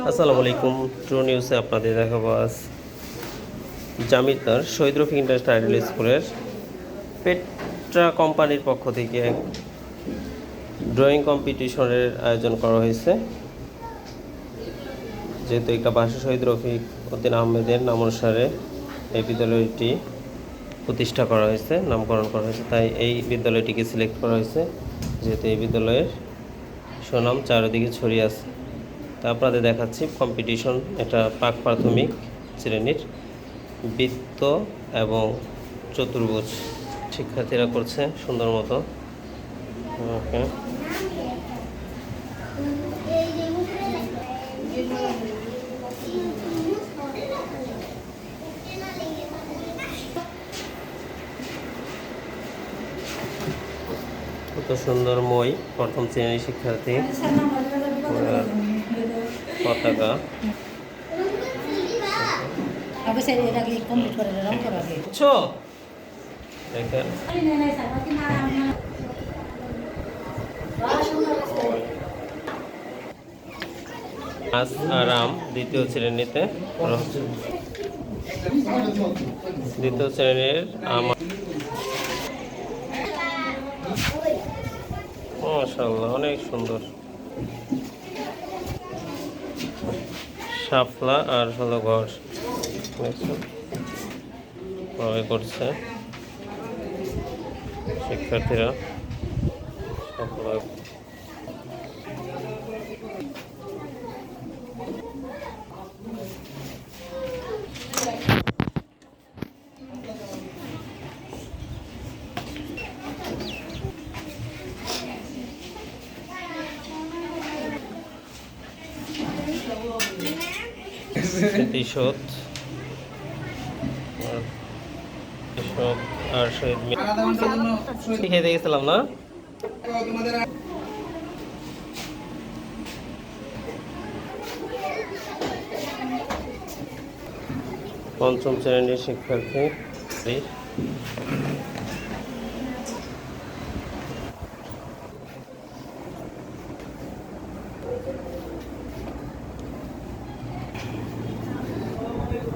আসসালামু আলাইকুম। ট্রু নিউজে আপনাদের দেখাবো আজ জামিতার শহীদ রফিক ইন্টারন্যাশনাল স্কুলের পেট্রা কোম্পানির পক্ষ থেকে এক ড্রয়িং কম্পিটিশনের আয়োজন করা হয়েছে। যেহেতু একটা ভাষা শহীদ রফিক উদ্দিন আহমেদের নাম অনুসারে এই বিদ্যালয়টি প্রতিষ্ঠা করা হয়েছে, নামকরণ করা হয়েছে। তাই এই বিদ্যালয়টিকে সিলেক্ট করা হয়েছে। যেহেতু এই বিদ্যালয়ের সুনাম চারিদিকে ছড়িয়ে আছে। তা আপনাদের দেখাচ্ছি কম্পিটিশন এটা প্রাক প্রাথমিক শ্রেণির বৃত্ত এবং চতুর্ভুজ শিক্ষার্থীরা করছে সুন্দর মতো। ওকে। কত সুন্দর মই প্রথম শ্রেণির শিক্ষার্থী। পতাকা। বুঝছ দেখেন। আস আরাম দ্বিতীয় শ্রেণীতে। দ্বিতীয় শ্রেণির আমার মাশাআল্লাহ অনেক সুন্দর। শাপলা আর হলো ঘর? করছে শিক্ষার্থীরা শাপলা স্মৃতিশোধ আর শহীদ খেতে গেছিলাম না? পঞ্চম শ্রেণির শিক্ষার্থী।